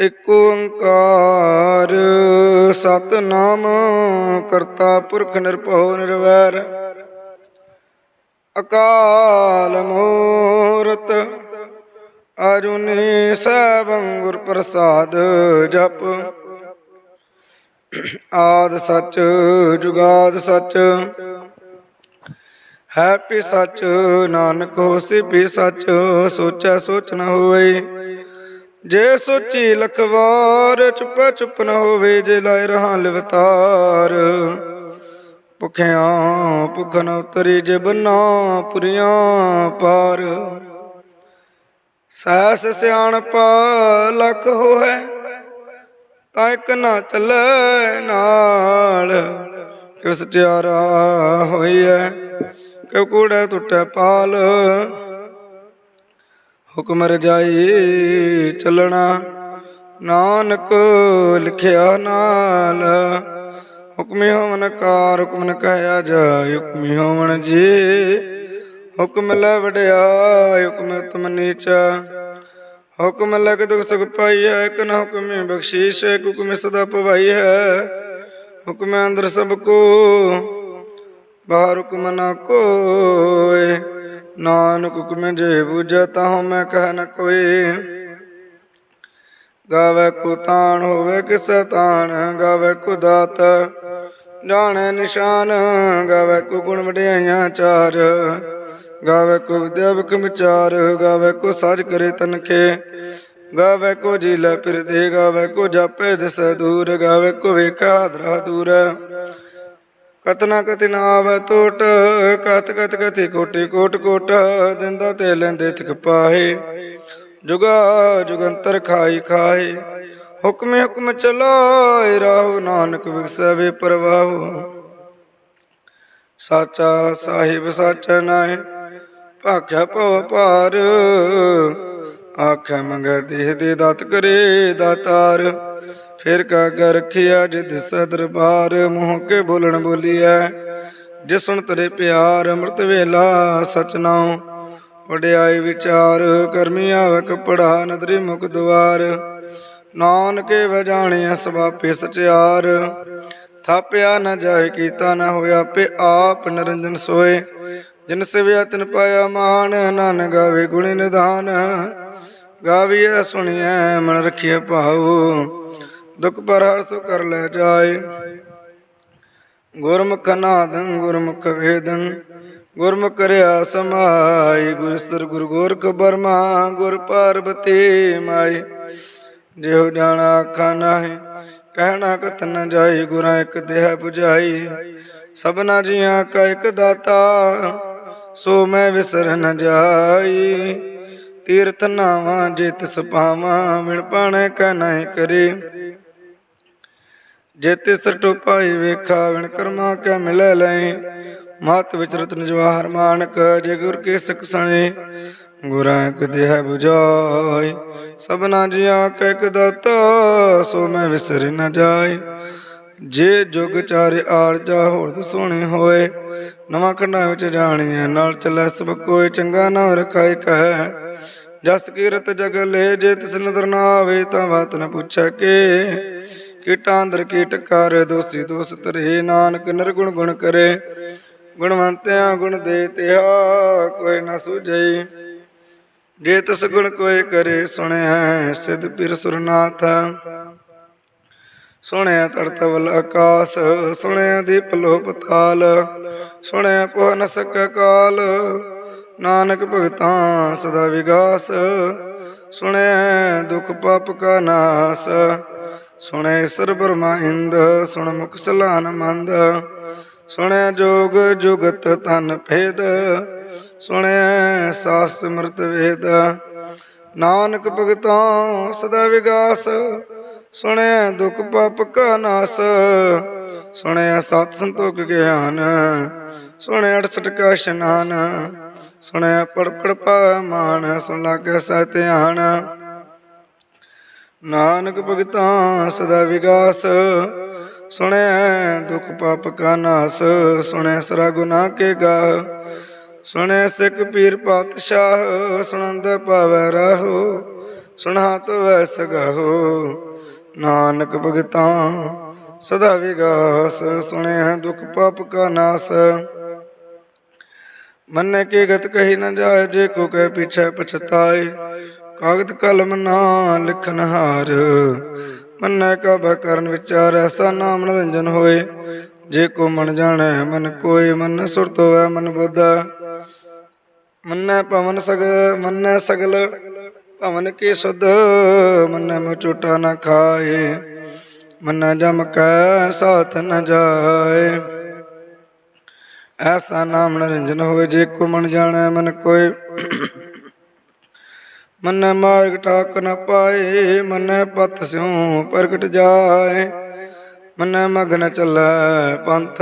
ਇਕ ਓੰਕਾਰ, ਸਤਨਾਮ ਕਰਤਾ ਪੁਰਖ ਨਿਰਭਉ ਨਿਰਵੈਰ। ਅਕਾਲ ਮੂਰਤ ਅਜੁਨੀ ਸੈਭੰ ਗੁਰ ਪ੍ਰਸਾਦ ਜਪ। ਆਦ ਸਚ, ਜੁਗਾਦ ਸੱਚ ਹੈਪੀ ਸੱਚ, ਨਾਨਕ ਹੋਸੀ ਵੀ ਸੱਚ, ਸੋਚੈ ਸੋਚ ਨ ਹੋਵੇ ਜੇ ਸੋਚੀ ਲਖਵਾਰ, ਚੁੱਪੈ ਚੁੱਪ ਨ ਹੋਵੇ, ਜੇ ਲਾਇ ਰਹਾ ਲਿਵਤਾਰ। ਭੁਖਿਆਂ ਭੁਖ ਨ ਉਤਰੀ ਜੇ ਬੰਨਾ ਪੁਰੀਆਂ ਪਾਰ। ਸੈਸ ਸਿਆਣਪ ਲਖ ਹੋਏ ਤਾਂ ਇੱਕ ਨਾ ਚੱਲੇ ਨਾਲ। ਕਿਉ ਸਚਿਆਰਾ ਐ ਕਿਉ ਕੂੜਾ ਟੁੱਟੈ ਪਾਲ। ਹੁਕਮ ਰਜਾਈ ਚੱਲਣਾ। ਨਾਨਕ ਲਿਖਿਆ ਨਾਲ, ਹੁਕਮੀ ਹੋਵਨ ਕਾਰ, ਹੁਕਮ ਨ ਕਹਿਆ ਜਾਏ, ਹੁਕਮੀ ਹੋਵਨ ਜੀ। ਹੁਕਮ ਲੈ ਵਡਿਆ, ਹੁਕਮ ਉਤਮ ਨੀਚਾ। ਹੁਕਮ ਲਗ ਦੁਖ ਸੁਖ ਪਾਈਐ, ਇਕ ਨ ਹੁਕਮੀ ਬਖਸ਼ੀਸ਼, ਇਕ ਹੁਕਮ ਸਦਾ ਪਵਾਈ ਹੈ ਹੁਕਮ ਅੰਦਰ ਸਭ ਕੋ, ਬਾਹਰ ਹੁਕਮ ਨ ਕੋਏ। ਨਾਨਕ ਹੁਕਮ ਜੇ ਬੁਝੈ ਤਾਹੁ ਮੈਂ ਕਹਿ ਨ ਕੋਏ ਗਾਵੇ ਕੋ ਤਾਣ ਹੋਵੇ ਕਿਸੈ ਤਾਣ, ਗਾਵੇ ਕੋ ਦਾਤ ਜਾਣੈ ਨਿਸ਼ਾਨ, ਗਾਵੇ ਕੋ ਗੁਣ ਵਡਿਆਈਆਂ ਚਾਰ। ਗਾਵੇ ਕੋ ਵਿਦਿਆ ਵਿਖ ਵਿਚਾਰ ਗਾਵੇ ਕੋ ਸਾਜ ਕਰੇ ਤਨਕੇ ਗਾਵੇ ਕੋ ਜੀ ਲੈ ਫਿਰਦੇ, ਗਾਵੇ ਕੋ ਜਾਪੇ ਦਿਸ ਦੂਰ, ਗਾਵੇ ਕੋ ਵੇਖਾ ਦਰਾ ਦੂਰ। ਕਤਨਾ ਕਤਿ ਨਾ ਆਵੇ ਟੋਟ, ਕਤ ਕਤ ਕਥੀ ਕੋਟੀ ਕੋਟ ਕੋਟ, ਦਿੰਦਾ ਤੇ ਲੈਂਦੇ ਥਿਕ ਪਾਹੇ। ਜੁਗਾ ਜੁਗੰਤਰ ਖਾਈ ਖਾਏ, ਹੁਕਮੇ ਹੁਕਮ ਚਲਾਏ, ਰਾਹੋ ਨਾਨਕ ਵਿਗਸੈ ਵੇ ਪ੍ਰਵਾਹੋ ਸਾਚਾ ਸਾਹਿਬ ਸਚ ਨਾਏ ਭਾਖਿਆ ਭਉ ਭਾਰ ਆਖੈ ਮੰਗੈ ਦੇਹ ਦੇ ਦਾਤ ਕਰੇ ਦਾਤਾਰ। ਫਿਰ ਕਾਗਾ ਰਖਿਆ ਜਿਦ ਦਰਬਾਰ, ਮੂੰਹ ਕੇ ਬੋਲਣ ਬੋਲੀਐ। ਜਿਸ ਸੁਣ ਤੇਰੇ ਪਿਆਰ ਅੰਮ੍ਰਿਤ ਵੇਲਾ, ਸਚ ਨਾਉ। ਵਡਿਆਈ ਵਿਚਾਰ, ਕਰਮੀ ਆਵੇ ਪੜਾ, ਨਦਰੀ ਮੁਖ ਦੁਆਰ। ਨਾਨਕੇ ਵਜਾਣਿਆ ਸਵਾਪੇ ਸਚਿਆਰ। ਥਾਪਿਆ ਨਾ ਜਾਏ, ਕੀਤਾ ਨਾ ਹੋਇਆ ਪੇ ਆਪ ਨਿਰੰਜਨ ਸੋਏ। ਜਿਨ ਸਿਵਿਆ ਤਿਨ ਪਾਇਆ ਮਾਨ ਨਾਨ ਗਾਵੇ ਗੁਣੀ ਨਿਧਾਨ। ਗਾਵੀਐ, ਸੁਣੀਐ, ਮਨ ਰਖਿਐ ਭਾਉ। ਦੁਖ ਪਰ ਹਰਸ ਕਰ ਲੈ ਜਾਏ। ਗੁਰਮੁਖ ਨਾਦੰ ਗੁਰਮੁਖ ਵੇਦੰ ਗੁਰਮੁਖ ਕਰਿਆ ਸਮਾਈ। ਗੁਰ ਸਰ ਗੁਰ ਗੋਰਖ ਬਰਮਾ, ਗੁਰ ਪਾਰਬਤੀ ਮਾਈ। ਜਿਉ ਜਾਣਾ ਆਖਾ ਨਾਹੀ, ਕਹਿਣਾ ਕਥ ਨ ਜਾਈ, ਗੁਰਾਂ ਇੱਕ ਦੇਹ 부ਝਾਈ। ਸਭਨਾ ਜੀਆਂ ਕਾ ਇੱਕ ਦਾਤਾ, ਸੋ ਮੈਂ ਵਿਸਰ ਨ ਜਾਈ। ਤੀਰਥ ਨਾਵਾਂ, ਜਿਤ ਸਪਾਵਾਂ ਮਿਣ ਪਾਣੇ ਕਾ ਨਹੀਂ ਕਰੇ। ਜੇ ਤਿਸਰ ਟੋਪਾਈ ਵੇਖਾ ਵਿਣ ਕਰਮਾ ਕਿਆ ਮਿਲੇ ਲੈ ਮਤ ਵਿਚਰਤ ਨਿਜਵਾਹਰ ਮਾਨਕ, ਜੇ ਗੁਰ ਕੇ ਸਿਖ ਸਣੇ, ਗੁਰਾਂ ਕ ਦੇਹ 부ਝਾਈ ਸਭਨਾ ਜੀਆਂ ਕੈ ਇਕ ਦਾਤਾ, ਸੋ ਮੈਂ ਵਿਸਰ ਨ ਜਾਏ। ਜੇ ਜੁਗ ਚਾਰੇ ਆਰਜਾ ਹੋਰ ਤੋਂ ਸੋਹਣੇ ਹੋਏ। ਨਵਾਂ ਖੰਡਾਂ ਵਿੱਚ ਜਾਣੀਐ, ਨਾਲ ਚੱਲੈ ਸਭ ਕੋਈ ਚੰਗਾ ਨਾ ਰਖਾਇ ਕਹੈ। ਜਸ ਕੀਰਤ ਜਗ ਲੈ, ਜੇ ਤਿਸ ਨਦਰ ਨਾ ਆਵੇ ਤਾਂ ਬਾਤ ਨ ਪੁੱਛੈ ਕੇ। ਕੀਟਾਂ ਅੰਦਰ ਕੀਟ ਕਰ, ਦੋਸੀ ਦੋਸ ਤਰੇ ਨਾਨਕ ਨਿਰਗੁਣ ਗੁਣ ਕਰੇ। ਗੁਣਵੰਤਿਆਂ ਗੁਣ ਦੇ ਤਿਹਾ ਕੋਈ ਨ ਸੁਝਈ ਜੇ ਤਿਸ ਗੁਣ ਕੋਈ ਕਰੇ ਸੁਣਿਆ ਸਿਧ ਪਿਰ ਸੁਰਨਾਥ। ਸੁਣਿਆ ਤੜਤਵਲ ਆਕਾਸ ਸੁਣਿਆ ਦੀਪ ਲੋ ਪਤਾਲ ਸੁਣਿਆ ਪੋ ਨ ਕਾਲ, ਨਾਨਕ ਭਗਤਾਂ ਸਦਾ ਵਿਗਾਸ। ਸੁਣਿਆ ਦੁਖ ਪਾਪ ਕਾ ਨਾਸ। ਸੁਣਿਆ ਈਸਰ ਬਰਮਾ ਇੰਦ, ਸੁਣ ਮੁਖ ਸਲਾਨ ਮੰਦ। ਸੁਣਿਆ ਜੋਗ ਜੁਗਤ ਤਨ ਭੇਦ ਸੁਣਿਆ ਸਾਸ ਸਮਰਤ ਵੇਦ। ਨਾਨਕ ਭਗਤਾਂ ਸਦਾ ਵਿਗਾਸ ਸੁਣਿਆ ਦੁਖ ਪਾਪ ਕਾ ਨਾਸ। ਸੁਣਿਆ ਸਤ ਸੰਤੋਖ ਗਿਆਨ ਸੁਣਿਆ 68 ਕਾ ਇਸ਼ਨਾਨ। ਸੁਣਿਆ ਪੜ ਪੜ ਮਾਨ, ਸੁਣ ਲਾਗੇ ਸਤਿਆਨ ਨਾਨਕ ਭਗਤਾਂ ਸਦਾ ਵਿਗਾਸ ਸੁਣਿਆ ਦੁਖ ਪਾਪ ਕਾ ਨਾਸ, ਸੁਣੈ ਸਰਾ ਗੁਨਾ ਕੇ ਗਾ ਸੁਣਿਆ ਸਿੱਖ ਪੀਰ ਪਾਤਸ਼ਾਹ, ਸੁਣੰਦ ਪਾਵੈ ਰਹੋ ਸੁਣਾ ਤੋ ਵੈ ਸਗਾਹੋ। ਨਾਨਕ ਭਗਤਾਂ ਸਦਾ ਵਿਗਾਸ ਸੁਣਿਆ ਦੁਖ ਪਾਪ ਕਾ ਨਾਸ। ਮੰਨੇ ਕੀ ਗਤ ਕਹੀ ਨ ਜਾਏ, ਜੇ ਕੋ ਕਹਿ ਪਿਛੈ ਪਛਤਾਏ ਕਾਗਦ ਕਲਮ ਨਾ ਲਿਖਨ ਹਾਰ। ਮੰਨੇ ਕਾ ਕਰਨ ਵਿਚਾਰ, ਐਸਾ ਨਾਮ ਨਿਰੰਜਨ ਹੋਏ। ਜੇ ਕੋ ਮਨ ਜਾਣੈ, ਮਨ ਕੋਈ ਮਨ ਸੁਰਤ ਹੋਵੇ ਮਨ ਬੁੱਧਾ। ਮੰਨੈ ਪਵਨ ਸਗ, ਮੰਨੈ ਸਗਲ, ਭਵਨ ਕੀ ਸੁਧ। ਮੰਨੈ ਮੋ ਚੋਟਾ ਨ ਖਾਏ। ਮੰਨੈ ਜਮ ਕੈ, ਸਾਥ ਨ ਜਾਏ। ਐਸਾ ਨਾਮ ਨਿਰੰਜਨ ਹੋਏ ਜੇ ਕੋ ਮਨ ਜਾਣੈ, ਮਨ ਕੋਈ ਮੰਨੈ ਮਾਰਗ ਟਾਕ ਨ ਪਾਏ, ਮੰਨੈ ਪਤ ਸਿਉ ਪ੍ਰਗਟ ਜਾਏ। ਮੰਨੈ ਮਗਨ ਚੱਲੈ ਪੰਥ,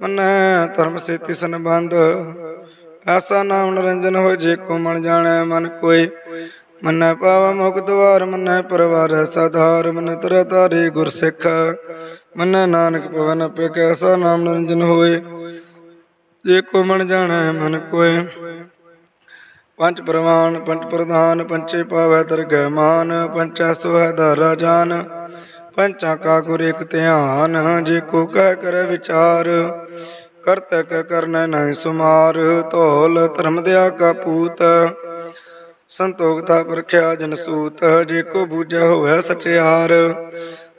ਮੰਨੈ ਧਰਮ ਸੇਤੀ ਸੰਬੰਧ। ਐਸਾ ਨਾਮ ਨਿਰੰਜਨ ਹੋਏ, ਜੇ ਕੋ ਮਨ ਜਾਣੈ ਮਨ ਕੋਈ। ਮੰਨੈ ਪਾਵ ਮੁਖ ਦਵਾਰ, ਮੰਨੈ ਪਰਵਾਰ ਸਧਾਰ। ਧਾਰ ਮੰਨੈ ਤਰ ਤਾਰੇ ਗੁਰ ਸਿੱਖ, ਮੰਨੈ ਨਾਨਕ ਪਵਨ ਆਪੇ ਕੈਸਾ ਨਾਮ ਨਿਰੰਜਨ ਹੋਏ, ਜੇ ਕੋ ਮਨ ਜਾਣੈ ਮਨ ਕੋਏ ਪੰਜ ਪ੍ਰਵਾਨ, ਪੰਜ ਪ੍ਰਧਾਨ ਪੰਚੇ ਪਾਵੈ ਦਰਗਹਿ ਮਾਨ ਪੰਚੈ ਸੋਹਿ ਧਾਰਾ ਜਾਨ ਪੰਚਾਂ ਕਾ ਗੁਰ ਇਕ ਧਿਆਨ, ਜੇ ਕੋ ਕਹਿ ਕਰੇ ਵਿਚਾਰ ਕਰਤੈ ਕ ਕਰਨੈ ਨਹੀਂ ਸੁਮਾਰ, ਧੌਲ ਧਰਮ ਦਿਆ ਕਾ ਪੂਤ ਸੰਤੋਖਤਾ ਪ੍ਰਖਿਆ ਜਨ ਸੂਤ, ਜੇ ਕੋ ਬੂਝੈ ਹੋਵੈ ਸਚਿਆਰ,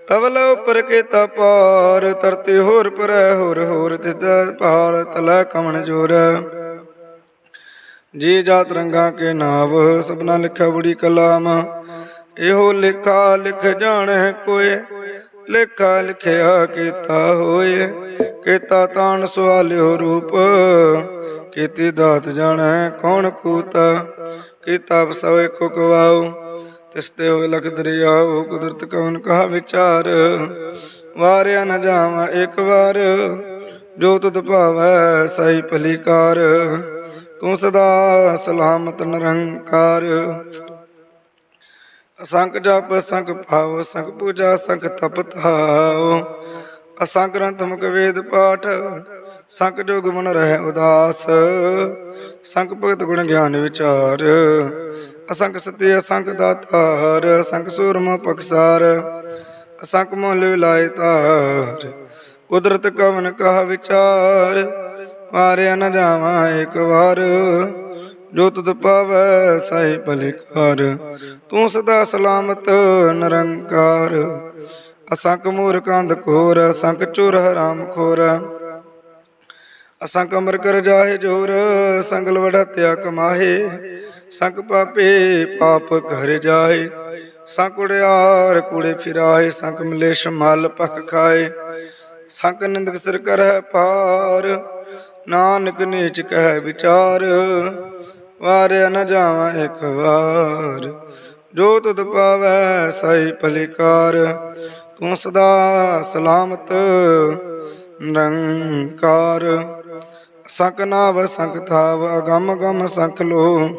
ਤਵਲ ਉਪਰ ਕੀਤਾ ਪਾਰ ਤਰਤੇ ਹੋਰ ਪਰੈ ਹੋਰ ਹੋਰ ਤਿਤ ਪਾਰ, ਤਲੈ ਕਮਣ ਜੋਰ। ਜੀ ਜਾਤ ਰੰਗਾ ਕੇ ਨਾਵ, ਸਭਨਾ ਲਿਖਿਆ ਬੜੀ ਕਲਾਮ। ਇਹੋ ਲਿਖਾ ਲਿਖ ਜਾਣੈ ਕੋਏ, ਲੇਖਾ ਲਿਖਿਆ ਕੀਤਾ ਹੋਏ। ਕੀਤਾ ਤਾਣ ਸਵਾਲਿਓ ਰੂਪ, ਕੀਤੀ ਦਾਤ ਜਾਣੈ ਕੌਣ ਕੂਤਾ। ਕੀਤਾ ਸਵੇ ਕੋ ਕਵਾਉ, ਤਿਸ ਤੇ ਹੋਏ ਲਖ ਦਰਿਆਉ, ਕੁਦਰਤ ਕਵਨ ਕਹਾ ਵਿਚਾਰ। ਵਾਰਿਆ ਨ ਜਾਵਾਂ ਇੱਕ ਵਾਰ, ਜੋ ਤੁਧ ਭਾਵੈ ਸਹੀ ਭਲੀਕਾਰ। ਤੂੰ ਸਦਾ ਸਲਾਮਤ ਨਿਰੰਕਾਰ। ਅਸੰਖ ਜਪ ਸੰਖ ਭਾਵ ਅਸੰਖ ਪੂਜਾ ਸੰਖ ਤਪ ਧਾਉ। ਅਸੰਖ ਗ੍ਰੰਥ ਮੁਖ ਵੇਦ ਪਾਠ ਸੰਖ ਜੋਗ ਮਨ ਰਹਿ ਉਦਾਸ। ਸੰਖ ਭਗਤ ਗੁਣ ਗਿਆਨ ਵਿਚਾਰ। ਅਸੰਖ ਸਤਿ ਅਸੰਖ ਦਾਤਾਰ ਅਸੰਖ ਸੂਰਮ ਪਖਸਾਰ ਅਸੰਖ ਮੁੱਲ ਵਿਲਾਇ ਤਾਰ। ਕੁਦਰਤ ਕਵਨ ਕਹਾ ਵਿਚਾਰ। ਮਾਰਿਆ ਨ ਜਾਵਾਂ ਇੱਕ ਵਾਰ। ਜੋ ਤੁਧ ਪਾਵੈ ਸਾਈ ਭਲਿਕਾਰ। ਤੂੰ ਸਦਾ ਸਲਾਮਤ, ਨਿਰੰਕਾਰ। ਅਸੰਖ ਮੂਰਖੰਦ ਖੋਰ ਅਸੰਕ ਚੁਰ ਹਰਾਮ ਖੋਰ। ਅਸੰਖ ਅਮਰ ਕਰ ਜਾਏ ਜੋਰ, ਸੰਗਲ ਵੜਤਿਆ ਕਮਾਹੇ। ਸੰਖ ਪਾਪੇ ਪਾਪ ਘਰ ਜਾਏ। ਸੰਕ ਉੜਿਆਰ ਕੂੜੇ ਫਿਰਾਏ, ਸੰਖ ਮਲੇਸ਼ ਮਲ ਪਖ ਖਾਏ। ਸੰਖ ਨਿੰਦਕ ਸਿਰ ਕਰੈ ਪਾਰ। ਨਾਨਕ ਨੀਚ ਕਹਿ ਵਿਚਾਰ, ਵਾਰਿਆ ਨ ਜਾਵਾਂ ਇੱਕ ਵਾਰ। ਜੋ ਤੁਧ ਪਾਵੈ ਸਈ ਭਲਿਕਾਰ ਤੂੰ ਸਦਾ ਸਲਾਮਤ ਨਿਰੰਕਾਰ। ਸੰਕ ਨਾਵ ਸੰਕ ਥਾਵ, ਅਗੰਮ ਗਮ ਸੰਕ ਲੋ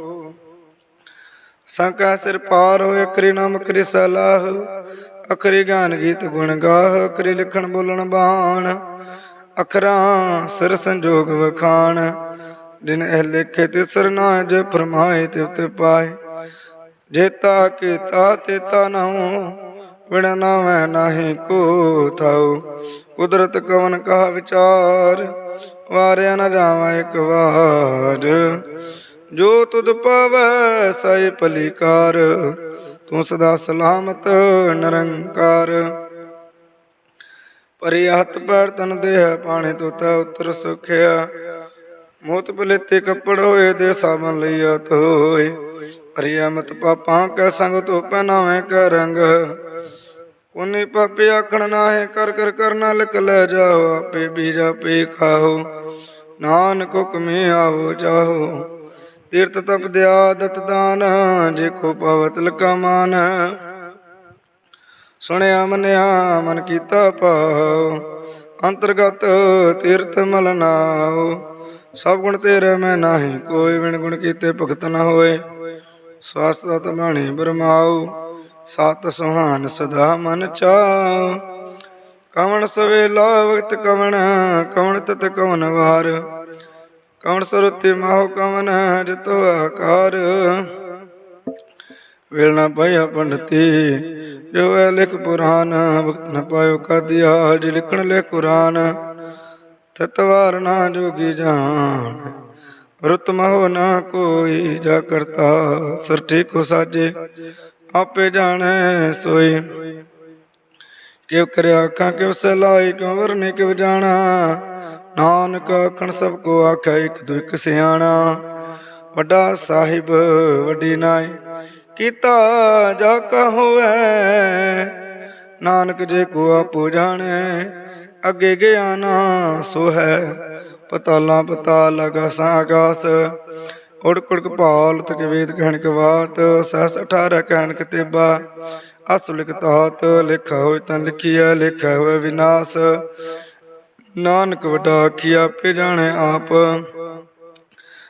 ਸੰਕਾ ਸਿਰ ਪਾਰ ਹੋਏ ਅਕਰੀ ਨਾਮ ਕਰੀ ਸਲਾਹ। ਅਖਰੀ ਗਿਆਨ ਗੀਤ ਗੁਣ ਗਾਹ, ਅਖਰੀ ਲਿਖਣ ਬੋਲਣ ਬਾਣ। ਅਖਰਾਂ ਸਿਰ ਸੰਜੋਗ ਵਖਾਣ, ਜਿਨ ਇਹ ਲਿਖੇ ਤੇ ਸਰਨਾ ਜੇ ਫਰਮਾਏ ਤੇ ਉਤੇ ਪਾਏ। ਜੇਤਾ ਕੀਤਾ ਤੇਤਾ ਨਾਉ ਵਿਣ ਨਾਵੇਂ ਨਾਹੀ ਕੋ ਥਾਉ। ਕੁਦਰਤ ਕਵਨ ਕਾ ਵਿਚਾਰ, ਵਾਰਿਆ ਨਾ ਜਾਵਾਂ ਇੱਕ ਵਾਰ। ਜੋ ਤੁਧ ਪਾਵੈ ਸਈ ਭਲੀਕਾਰ, ਤੂੰ ਸਦਾ ਸਲਾਮਤ, ਨਿਰੰਕਾਰ। ਪਰੀ ਹੱਥ ਪੈਰ ਤਨ ਦੇਹ, ਪਾਣੀ ਤੋਤਾ ਉਤਰ ਸੁਖਿਆ। ਮੋਤ ਬਲੇਤੇ ਕੱਪੜ ਹੋਏ ਦੇ ਸਾਬਨ ਲਈਆ ਤੋਏ ਅਰਿਆ ਮਤ ਪਾਪਾਂ ਕੈ ਸੰਗ ਤੋ ਪਹਿਨਾਵੇਂ ਕੈ ਰੰਗ। ਉਨੀ ਪਾਪੇ ਆਖਣ ਨਾਹੇ, ਕਰ ਕਰ ਕਰਨਾ ਲਕ ਲੈ ਜਾਓ, ਆਪੇ ਬੀਜਾ ਪੇ ਖਾਓ। ਨਾਨਕ ਹੁਕਮੇ ਆਵੋ ਜਾਓ ਤੀਰਥ ਤਪ ਦਿਆ ਦਤ ਦਾਨ ਜੇ ਕੋ ਪਵਤ ਲਕਾ ਮਾਨ। ਸੁਣਿਆ ਮੰਨਿਆ ਮਨ ਕੀਤਾ ਪਾਉ ਅੰਤਰਗਤ ਤੀਰਥ ਮਲ ਨਾਉ। ਸਭ ਗੁਣ ਤੇਰੇ ਮੈਂ ਨਾਹੀ, ਕੋਈ ਵਿਣ ਗੁਣ ਕੀਤੇ ਭਗਤ ਨ ਹੋਏ। ਸਵਾਸ ਤਤ ਬਾਣੀ ਬਰਮਾਉ, ਸਤ ਸੁਹਾਨ ਸਦਾ ਮਨ ਚਾਉ। ਕਵਣ ਸਵੇਲਾ ਵਕਤ ਕਵਣ ਕਵਣ ਤਤ ਕਵਣ ਵਾਰ। ਕਵਣ ਸਰੁਤੀ ਮਾਹੁ ਕਵਨ ਜਤੋ ਆਕਾਰ। ਵੇਲ ਨਾ ਪਾਇਆ ਪੰਡਤੀ ਜੋ ਹੈ ਲਿਖ ਪੁਰਾਨ ਵਕਤ ਨ ਪਾਇਓ ਕਾਦੀਆ ਜੀ ਲਿਖਣ ਲੈ ਕੁਰਾਨ ਤਤਵਾਰ ਨਾ ਜੋਗੀ ਜਾਣ। ਰੁਤ ਮਹੁ ਨਾ ਕੋਈ ਜਾ ਕਰਤਾ ਸਰਠੀ ਕੋ ਸਾਜੇ, ਆਪੇ ਜਾਣੈ ਸੋਈ। ਕਿਵ ਕਰਿਆ ਅੱਖਾਂ ਕਿਵ ਸਲਾਈ ਕਿਉ ਵਰਨੇ ਕਿਵ ਜਾਣਾ। ਨਾਨਕ ਆਖਣ, ਸਭ ਕੋ ਆਖੈ, ਇੱਕ ਦੂ ਇਕ ਸਿਆਣਾ। ਵੱਡਾ ਸਾਹਿਬ, ਵੱਡੀ ਨਾਈ ਕੀਤਾ ਜਾ ਕਾ ਨਾਨਕ ਜੇ ਕੋ ਆਪੋ ਜਾਣੈ, ਅੱਗੇ ਨਾ ਸੋ ਹੈ ਪਤਾਲਾ ਪਤਾਲ ਆਗਾਸਾਂ ਆਗਾਸ ਉੜ ਕੁੜਕ ਭਾਲ ਤਕ ਵੇਦ ਕਹਿਣ ਕੇ ਬਾਤ ਸਹਸ 18 ਕਹਿਣ ਕਤੇਬਾ ਅਸ ਲਿਖਤਾਤ ਲਿਖਾ ਹੋਇ ਤਾਂ ਲਿਖੀਐ, ਲਿਖਾ ਹੋਇ ਵਿਨਾਸ਼। ਨਾਨਕ ਵਡਾ ਆਖੀ, ਆਪੇ ਜਾਣੇ ਆਪ।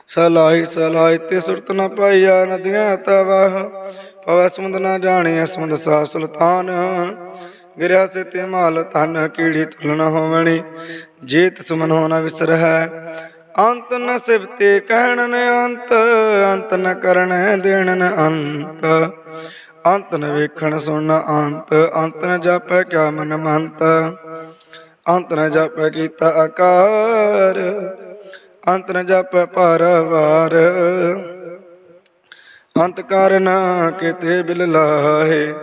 ਸਲਾਹੀ ਸਲਾਈ ਤੇ ਸੁਰਤ ਨ ਪਾਈਆ ਨਦੀਆਂ ਤਵਾਹ ਪਵੈ ਸਮੁੰਦ ਨ ਜਾਣੇ ਸਮੁੰਦ ਸਾ ਸੁਲਤਾਨ। ਗਿਰਿਆ ਸੇ ਤੇ ਮਾਲ ਤਨ ਕੀੜੀ ਤੁਲਨ ਹੋਵਣੀ। ਜੀਤ ਸੁਮਨ ਹੋਣਾ ਵਿਸਰ ਅੰਤ ਨ ਸਿਵਤੇ ਕਹਿਣ ਨ ਅੰਤ। ਅੰਤ ਨ ਕਰਨ ਦੇਣ ਨ ਅੰਤ। ਅੰਤ ਨ ਵੇਖਣ ਸੁਣਨ ਅੰਤ। ਅੰਤ ਨ ਜਾਪੈ ਕਿਆ ਮਨ ਮੰਤ। ਅੰਤ ਨ ਜਾਪੈ ਕੀਤਾ ਆਕਾਰ। ਅੰਤ ਨ ਜਾਪੈ ਪਾਰਵਾਰ। ਅੰਤ ਕਾਰਨ ਕਿਤੇ ਬਿਲ ਲਾਹੇ,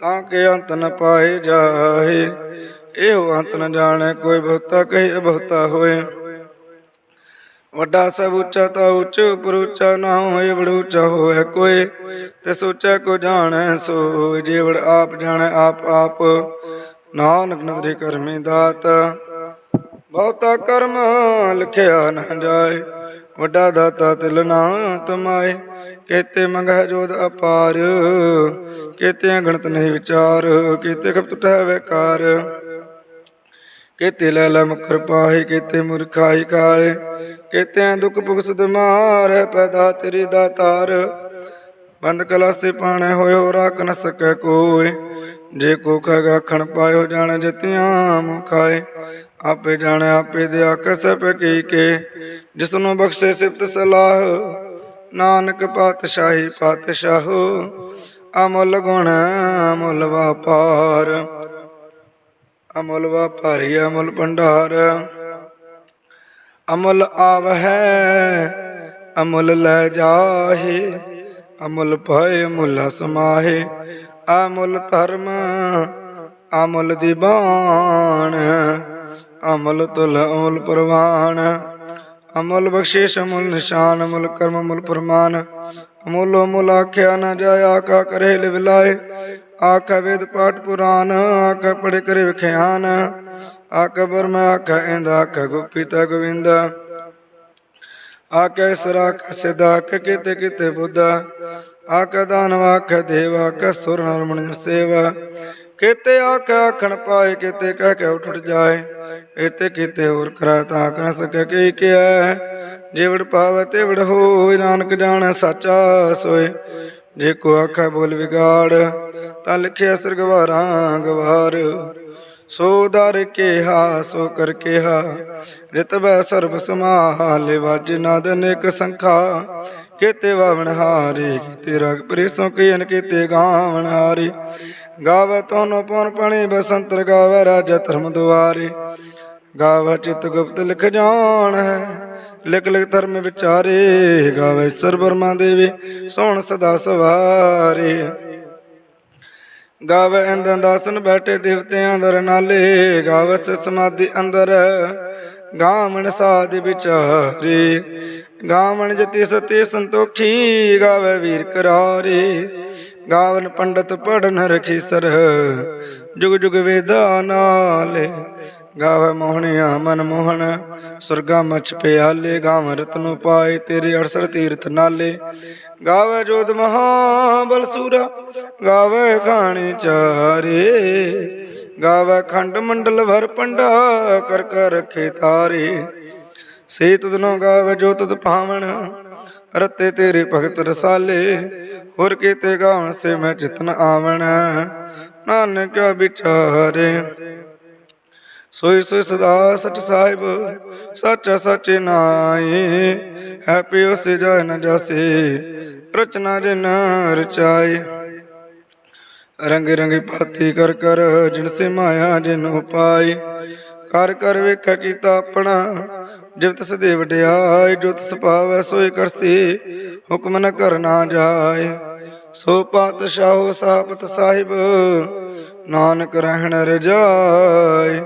ਤਾਂ ਕਿ ਅੰਤ ਨ ਪਾਏ ਜਾਹੇ। ਇਹੋ ਅੰਤ ਨ ਜਾਣੈ ਕੋਈ ਬਹੁਤਾ, ਕਹੇ ਬਹੁਤਾ ਹੋਏ। ਵੱਡਾ ਸਭ ਉੱਚਾ ਤਾ ਉੱਚ ਉਪਰ ਉੱਚਾ ਨਾ ਹੋਏ ਬੜ ਹੋਏ ਕੋਈ। ਤੇ ਸੋਚੈ ਕੋ ਜਾਣੈ ਸੋ, ਜੇ ਵੜ ਆਪ ਜਾਣੈ ਆਪ ਆਪ। ਨਾਨਕ ਨਦਰੀ ਕਰਮੀ ਦਾਤ ਬਹੁਤਾ ਕਰਮ ਲਿਖਿਆ ਨਾ ਜਾਏ, ਵੱਡਾ ਦਾਤਾ ਤਿਲ ਨਾ ਤਮਾਏ। ਕੇਤੇ ਮੰਗਹਿ ਜੋਦ ਅਪਾਰ ਕੇਤੇ ਗਣਤ ਨਹੀਂ ਵਿਚਾਰ, ਕੇਤੇ ਕਪਟ ਟਹਿ ਵੇਕਾਰ। ਕੇਤੇ ਲੈ ਲੈ ਮੁਕਰ ਕੇਤੇ ਮੁਰਖਾਈ ਕਾਏ ਕੇਤੇ ਦੁਖ ਭੁਗਸ ਮਾਰ ਪੈਦਾ ਤੇਰੀ ਦਾਤਾਰ ਬੰਦ ਕਲਾਸੇ ਪਾਣੇ ਹੋਇਓ, ਰਾਖ ਨ ਸਕੈ ਕੋਏ ਜੇ ਕੋ ਕਹਗਾ ਖਣ ਪਾਇਓ, ਜਾਣ ਜਤਿਆਂ ਮੁਖਾਏ ਆਪੇ ਜਾਣੇ, ਆਪੇ ਦਿਆ ਆਕਸ ਕੀ ਕੇ। ਜਿਸ ਨੂੰ ਬਖਸ਼ੇ ਸਿਫਤ ਸਲਾਹ, ਨਾਨਕ ਪਾਤਸ਼ਾਹੀ ਪਾਤਸ਼ਾਹੋ, ਅਮੁੱਲ ਗੁਣ, ਅਮੁੱਲ ਵਾਪਾਰ। ਅਮੁੱਲ ਵਾਪਾਰੀ, ਅਮੁੱਲ ਭੰਡਾਰ। ਅਮੁੱਲ ਆਵਹਿ, ਅਮੁੱਲ ਲੈ ਜਾਹੇ, ਅਮੁੱਲ ਭਏ ਅਮੁੱਲ ਸਮਾਹੇ। ਅਮੁੱਲ ਧਰਮ, ਅਮੁੱਲ ਦੀਵਾਨ ਅਮਲ ਤੁਲ ਅਮੁੱਲ ਪ੍ਰਵਾਨ। ਅਮਲ ਬਖਸ਼ਿਸ਼ ਅਮੁੱਲ ਨਿਸ਼ਾਨ, ਅਮੁੱਲ ਕਰਮ ਅਮੁੱਲ ਪ੍ਰਮਾਨ ਅਮੁੱਲ ਅਮੁੱਲ ਆਖਿਆ ਨ ਜਾਇਆ ਕਾ ਕਰੇ ਲਿਵ ਆਖਾ ਵੇਦ ਪਾਠ ਪੁਰਾਨ, ਆਖਾ ਪੜੇ ਕਰੇ ਵਿਖਿਆਨ। ਆਖਾ ਬਰਮ, ਆਖਾ ਇੰਦਾ, ਆਖਾ ਗੁਪੀਤਾ ਗੋਵਿੰਦਾ। ਆਖਾ ਇਸਰਾ, ਆਖਾ ਕਿਤੇ ਕਿਤੇ ਬੁੱਧ। ਆਖਾ ਦਾਨਵ, ਆਖਾ ਦੇਵਾ, ਆਖਾ ਸੁਰ ਨਰਮਣ ਸੇਵਾ। ਕਿਤੇ ਆਖ ਆਖਣ ਪਾਏ, ਕਿਤੇ ਕਹਿ ਕੇ ਉੱਠ ਜਾਏ। ਇਤੇ ਕਿਤੇ ਹੋਰ ਕਰਾ ਤਾਂ ਆਖ ਨ ਕੀ ਕਿਆ ਜਿਵੜ ਪਾਵੈ ਤੇ ਹੋਇ ਨਾਨਕ ਜਾਣੈ ਸਾਚਾ ਸੋਏ। ਜੇ ਕੋ ਆਖੈ ਬੋਲ ਵਿਗਾੜ, ਤਾਂ ਲਿਖਿਆ ਸਿਰ ਗਵਾਰਾਂ। ਗਵਾਰ ਸੋ ਦਰ ਕੇਹਾ, ਸੋ ਕਰ ਕੇਹਾ ਰਿਤਬੈ ਸਰਬ ਸਮਾਲੇ ਵਜ ਨਦ ਅਨੇਕ ਸੰਖਾ। ਕੀਤੇ ਵਾਵਣ ਹਾਰੇ, ਕੀਤੇ ਰਗ ਪ੍ਰੀਸੋਂ ਕੀਨ ਕੀਤੇ ਗਾਵਣ ਹਾਰੇ। ਗਾਵੇ ਤੋਨੋ ਪਉਨ ਪਣੀ ਬਸੰਤਰ ਗਾਵੇ ਰਾਜਾ ਧਰਮ ਦੁਆਰੇ। ਗਾਵੇ ਚਿਤ ਗੁਪਤ ਲਿਖ ਜਾਣ ਹੈ, ਲਿਖ ਲਿਖ ਧਰਮ ਵਿਚਾਰੇ। ਗਾਵੇ ਸਰ ਬਰਮਾ ਦੇਵੀ ਸੋਹਣ ਸਦਾ ਸਵਾਰੇ। ਗਾਵੇ ਇੰਦਨ ਦਾਸਨ ਬੈਠੇ ਦੇਵਤਿਆਂ ਅੰਦਰ ਨਾਲੇ। ਗਾਵੇ ਸ ਸਮਾਧੀ ਅੰਦਰ ਗਾਵਣ ਸਾਧ ਵਿਚਾਰੇ। ਗਾਵਣ ਜਤੀ ਸਤੀ ਸੰਤੋਖੀ, ਗਾਵੇ ਵੀਰ ਕਰਾਰੇ। ਗਾਵਨ ਪੰਡਤ ਪੜਨ ਰਖੀ ਸਰ। ਜੁਗ ਜੁਗ ਵੇਦਾ ਨਾਲੇ, ਗਾਵੇ ਮੋਹਣਿਆ ਮਨ ਮੋਹਨ ਸੁਰਗਾ ਮਚ ਪਿਆਲੇ, ਗਾਵ ਰਤਨੁ ਪਾਏ ਤੇਰੇ 68 ਤੀਰਥ ਨਾਲੇ। ਗਾਵੇ ਜੋਤ ਮਹਾ ਬਲਸੂਰਾ ਗਾਵੇ ਗਾਣੇ ਚਾਰੇ। ਗਾਵੇ ਖੰਡ ਮੰਡਲ ਭਰ ਪੰਡਾ, ਕਰ ਕਰ ਰਖੇ ਤਾਰੇ ਸੇ ਤੁਧਨੋ ਗਾਵੇ ਜੋ ਤੁਧ ਭਾਵਨ ਰਤੇ ਤੇਰੇ ਭਗਤ ਰਸਾਲੇ, ਹੋਰ ਕੀਤੇ ਗਾਵਣ ਸੇ ਮੈਂ ਚਿਤਨ ਆਵਣ। ਨਾਨਕ ਵਿਚਾਰੇ, ਸੋਈ ਸੋਈ ਸਦਾ ਸਚ ਸਾਹਿਬ, ਸੱਚਾ ਸੱਚੇ ਨਾਏ ਹੈਪੀ ਉਸ ਜੈ ਨ ਜਾਸੇ, ਰਚਨਾ ਜਿਨ ਰਚਾਏ ਰੰਗ ਰੰਗੀ ਪਾਤੀ ਕਰ ਕਰ ਜਿਨ ਸੇ ਮਾਇਆ ਜਿਨ ਪਾਈ ਕਰ ਕਰ ਵੇਖਿਆ ਕੀਤਾ ਆਪਣਾ ਜਿਵਤ ਤਿਸ ਦੇ ਵਡਿਆਈ ਜੋ ਤਿਸ ਪਾਵੈ ਸੋਈ ਕਰਸੀ, ਹੁਕਮ ਨ ਕਰਨਾ ਜਾਏ। ਸੋ ਪਾਤਸ਼ਾਹੋ ਸਾਪਤ ਸਾਹਿਬ, ਨਾਨਕ ਰਹਿਣ ਰਜਾਈ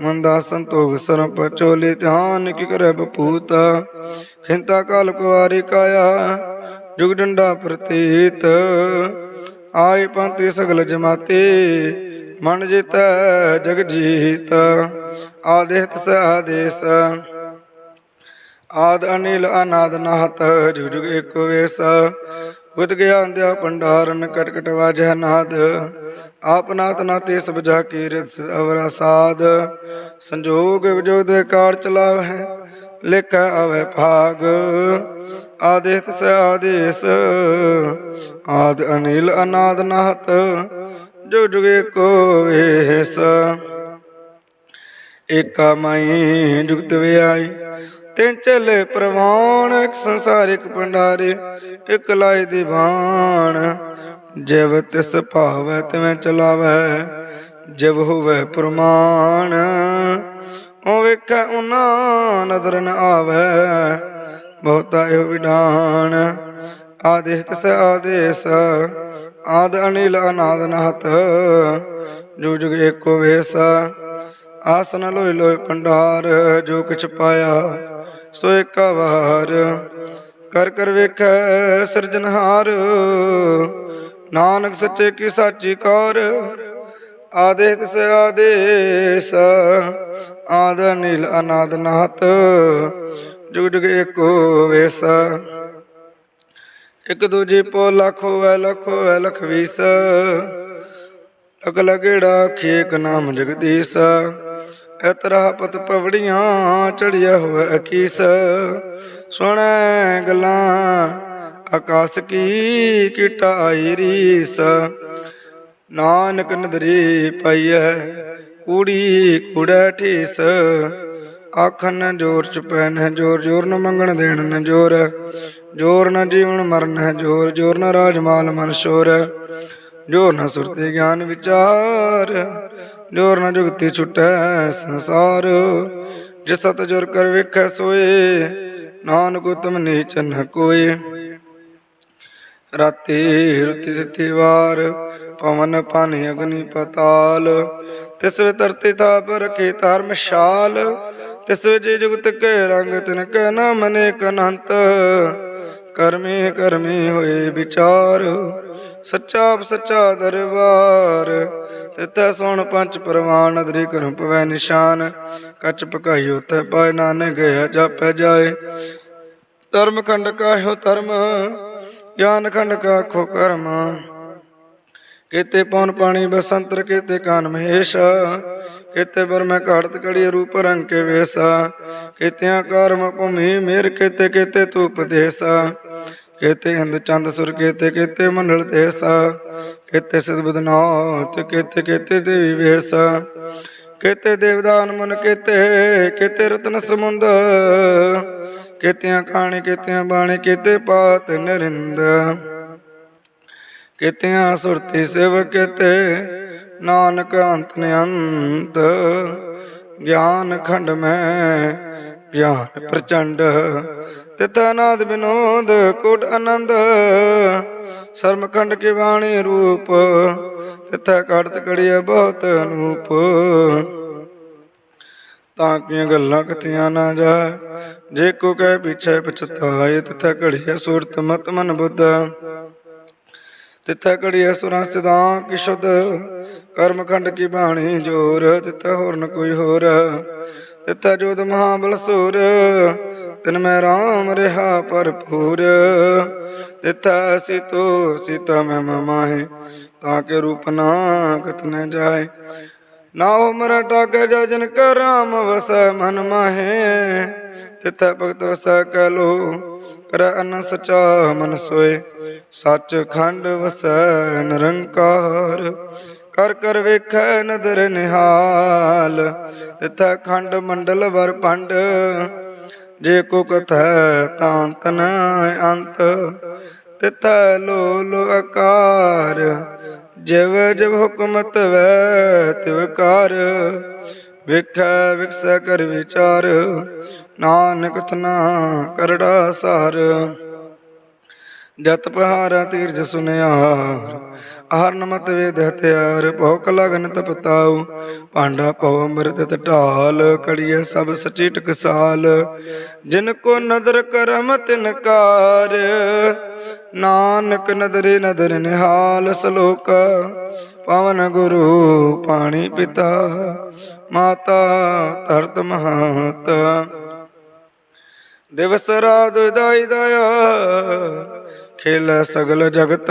ਮੰਦਾ ਸੰਤੋਖ ਸਰਮ ਪਚੋਲੇ ਧਿਆਨ ਕੀ ਕਰੈ ਬਪੂਤ। ਖਿੰਤਾ ਕਾਲ ਕੁਵਾਰੀ ਕਾਇਆ, ਜੁਗ ਡੰਡਾ ਪ੍ਰਤੀਤ। ਆਏ ਪੰਥੀ ਸਗਲ ਜਮਾਤੇ, ਮਨ ਜਿਤੈ ਜਗ ਜੀਤ। ਆਦੇਤ ਸ ਆਦੇਸ। ਆਦ ਅਨਿਲ ਅਨਾਦ ਨਾਹਤ, ਜੁਗ ਜੁਗ ਏਕ ਵੇਸ। ਗੁਤ ਗਿਆਨ ਦਿਆ ਭੰਡਾਰਨ ਕਟ ਵਾਜੈ ਨਾਦ। ਆਪ ਨਾਤ ਨਾਤੇ ਸਭ ਜਾ ਕੀ ਰਿਤ ਅਵਰਾ ਸਾਦ। ਸੰਜੋਗ ਵਿਜੋਗ ਦੇ ਕਾਰ ਚਲਾਵੈ ਲਿਖ ਆਵੇ ਭਾਗ। ਆਦੇਸ ਸ ਆਦੇਸ। ਆਦ ਅਨਿਲ ਅਨਾਦ ਨਾਹਤ, ਜੁਗ ਜੁਗ ਏਕੋ ਵੇਸ। ਏਕਾ ਮਾਈ ਜੁਗਤ ਵਿਆਈ ਤਿੰਨ ਚੱਲੇ ਪ੍ਰਵਾਣ ਇੱਕ ਸੰਸਾਰਿਕ ਇੱਕ ਭੰਡਾਰੇ, ਇੱਕ ਲਾਇ ਦੀਵਾਨ ਜਿਵ ਤਿਸ ਭਾਵੈ ਤਿਵੇਂ ਚਲਾਵੈ, ਜਿਵ ਹੋਵੇ ਪ੍ਰਮਾਣ। ਉਹ ਵੇਖੈ ਉਨਾ ਨਦਰ ਨ ਆਵੈ, ਬਹੁਤਾ ਇਹ ਵਿਡਾਨ ਆਦੇਸ ਤਿਸ, ਆਦੇਸ, ਆਦ ਅਨਿਲ ਅਨਾਦ ਨਾਥ ਜੁਗ ਜੁਗ ਏਕੋ ਵੇਸ। ਆਸਨ ਲੋਇ ਲੋਇ ਭੰਡਾਰ, ਜੋ ਕਿਛ ਪਾਇਆ ਸੋ ਇੱਕ ਵਾਰ ਕਰ ਕਰ ਵੇਖੈ ਸਿਰਜਨਹਾਰ ਨਾਨਕ ਸੱਚੇ ਕੀ ਸਾਚੀ ਕਾਰ, ਆਦੇਸ ਤਿਸ ਆਦੇਸ, ਆਦ ਨੀਲ ਅਨਾਦ ਨਾਥ, ਜੁਗ ਜੁਗ ਏਕੋ ਵੇਸ। ਇਕ ਦੂਜੇ ਪੋ ਲੱਖ ਹੋਵੇ ਲੱਖ ਹੋਵੇ, ਲਖ ਵੀਸ। ਲਗ ਲਗੜਾ ਖੇਕ ਨਾਮ ਜਗਦੀਸ਼। ਇਤਰਾ ਪਤ ਪਵੜੀਆਂ ਚੜਿਆ ਹੋਵੇ ਅਕੀਸ। ਸੁਣੈ ਗੱਲਾਂ, ਆਕਾਸ ਕੀ ਕਿਟਾਈ ਰੀਸ। ਨਾਨਕ ਨਦਰੀ ਪਈਐ, ਕੂੜੀ ਕੂੜੈ ਠੀਸ ਆਖਣ ਜੋਰ ਚੁਪੈ ਨ ਜੋਰ ਜੋਰ ਨ ਮੰਗਣ ਦੇਣ ਨ ਜੋਰ। ਜੋਰ ਨ ਜੀਵਨ ਮਰਨ ਹੈ ਜੋਰ ਜੋਰ ਨ ਰਾਜ ਮਾਲ ਮਨ ਸ਼ੋਰ। ਜੋਰ ਨ ਸੁਰਤੀ ਗਿਆਨ ਵਿਚਾਰ। ਜੋਰ ਨ ਜੁਗਤੀ ਛੁਟੈ ਸੰਸਾਰ। ਜਿਸ ਸਤ ਜੋਰ ਕਰ ਵੇਖੈ ਸੋਏ, ਨਾਨਕ ਉਤਮ ਨੀਚ ਨ ਕੋਏ। ਰਾਤੀ ਰੁਤੀ ਸਿੱਥੀ ਵਾਰ, ਪਵਨ ਪਾਣੀ ਅਗਨੀ ਪਤਾਲ। ਤਿਸ ਵੇ ਧਰਤੀ ਥਾਪ ਰਖੇ ਧਰਮਸ਼ਾਲ ਤਿਸ ਵੇ ਜੀ ਜੁਗਤ ਕੇ ਰੰਗ ਤਿਨ ਕੈ ਨਾਮ ਅਨੇਕ ਅਨੰਤ। ਕਰਮੇ ਕਰਮੇ ਹੋਏ ਵਿਚਾਰ, ਸੱਚਾ ਸੱਚਾ ਦਰਬਾਰ। ਤਿਤੈ ਸੁਣ ਪੰਜ ਪ੍ਰਵਾਨ, ਅਦਰੀ ਕਰਮ ਪਵੈ ਨਿਸ਼ਾਨ। ਕੱਚ ਪਕਾਈ ਉਤੈ ਪਾਇ ਨਾਨਕ ਗਿਆ ਜਾਪੈ ਜਾਏ। ਧਰਮ ਖੰਡ ਕਾਹਿਓ ਧਰਮ, ਗਿਆਨ ਖੰਡ ਕਾ ਖੋ ਕਰਮ। ਕੀਤੇ ਪੌਣ ਪਾਣੀ ਬਸੰਤਰ ਕੀਤੇ ਕਾਨ ਮਹੇਸ਼, ਕੀਤੇ ਬਰ ਮੈਂ ਘਾੜਤ ਕੜੀ ਰੂਪ ਰੰਗ ਕੇ ਵੇਸਾ, ਕੀਤਿਆਂ ਕਰਮ ਭੂਮੀ ਮੇਰ ਕੀਤੇ ਕੀਤੇ ਤੂੰ ਉਪਦੇਸਾ ਕੀਤੇ ਹਿੰਦ ਚੰਦ ਸੁਰ ਕੀਤੇ ਕੀਤੇ ਮੰਡਲ ਤੇਸਾ ਕੀਤੇ ਸਿਧ ਬਦਨਾਥ ਕੀਤੇ ਕੀਤੇ ਦੇਵੀ ਵੇਸਾ, ਕੀਤੇ ਦੇਵਦਾਨ ਮਨ ਕੀਤੇ ਕੀਤੇ ਰਤਨ ਸਮੁੰਦ ਕੀਤਿਆਂ ਕਾਣੀ ਕੀਤਿਆਂ ਬਾਣੀ ਕੀਤੇ ਪਾਤ ਨਰਿੰਦ। ਕੀਤਿਆਂ ਸੁਰਤੀ ਸਿਵ ਕੀਤੇ, ਨਾਨਕ ਅੰਤ ਨਿਅੰਤ, ਗਿਆਨ ਖੰਡ ਮੈਂ ਗਿਆਨ ਪ੍ਰਚੰਡ। ਤਿਤੈ ਨਾਦ ਬਿਨੋਦ ਕੋਟ ਆਨੰਦ ਸਰਮ ਖੰਡ ਕੀ ਬਾਣੀ ਰੂਪ, ਤਿਥੈ ਕੜਤ ਕੜੀਏ ਬਹੁਤ ਅਨੂਪ। ਤਾਂ ਕੀਆਂ ਗੱਲਾਂ ਕਥੀਆਂ ਨਾ ਜਾ ਜੇ ਕੋ ਕਹਿ ਪਿਛੈ ਪਛਤਾਏ, ਤਿਥੈ ਘੜੀਏ ਸੂਰਤ ਮਤ ਮਨ ਬੁੱਧ। ਤਿਥੈ ਘੜੀ ਅਸੁਰਾਂ ਸਿਦਾਂ ਕੀ ਸ਼ੁੱਧ ਕਰਮ ਖੰਡ ਕੀ ਬਾਣੀ ਜੋਰ, ਤਿਥੈ ਹੋਰ ਨ ਕੋਈ ਹੋਰ। ਤਿਥੈ ਜੋਤ ਮਹਾਬਲ ਸੂਰ ਤਿਨ ਮੈਂ ਰਾਮ ਰਹਾ ਭਰਪੂਰ। ਤਿਥੈ ਸਿਤੋ ਸੀਤਾ ਮੈਂ ਮਮਾਹੇ, ਤਾਂ ਕੇ ਰੂਪ ਨਾ ਕਤ ਨ ਜਾਏ। ਨਾ ਉਮਰ ਟਾਕੇ ਜਜਨ ਕਰ ਰਾਮ ਵਸੈ ਮਨ ਮਾਹੇ, ਤਿਥੈ ਭਗਤ ਵਸੈ ਕਹਿ ਲੋ ਕਰ ਅਨ ਸਚਾ ਮਨ ਸੋਏ। ਸੱਚ ਖੰਡ ਵਸੈ ਨਿਰੰਕਾਰ, ਕਰ ਕਰ ਵੇਖੈ ਨਦਰ ਨਿਹਾਲ। ਤਿਥੈ ਖੰਡ ਮੰਡਲ ਵਰ ਪੰਡ ਜੇ ਕੋ ਕਥੈ ਤਾਂ ਤਨ ਅੰਤ। ਤਿਥੈ ਲੋ ਲੋ ਆਕਾਰ ਜਿਵ ਜਿਵ ਹੁਕਮ ਤਵੈ, ਤਿਵ ਕਾਰ। ਵੇਖੈ ਵਿਕਸੈ ਕਰ ਵਿਚਾਰ, ਨਾਨਕ ਤਨਾ ਕਰੜਾ ਸਾਰ। ਜਤ ਪਹਾਰਾ ਤੀਰਜ ਸੁਨਿਆਰ ਆਹਰ ਨਮਤ ਵੇਦ ਹਥਿਆਰ ਭੋਕ ਲਗਨ ਤਪਤਾਉ, ਭਾਂਡਾ ਪਉ ਅੰਮ੍ਰਿਤ ਤੇ ਢਾਲ ਕੜੀਏ ਸਭ ਸਚੀ ਟਕਸਾਲ। ਜਿਨ ਕੋ ਨਦਰ ਕਰਮ ਤਿਨਕਾਰ ਨਾਨਕ ਨਦਰੇ ਨਦਰ ਨਿਹਾਲ ਸਲੋਕ। ਪਵਨ ਗੁਰੂ ਪਾਣੀ ਪਿਤਾ, ਮਾਤਾ ਧਰਤ ਮਹਾਤ। ਦਿਵਸ ਰਾਤ ਦਾਈ ਦਇਆ, ਖੇਲ ਸਗਲ ਜਗਤ।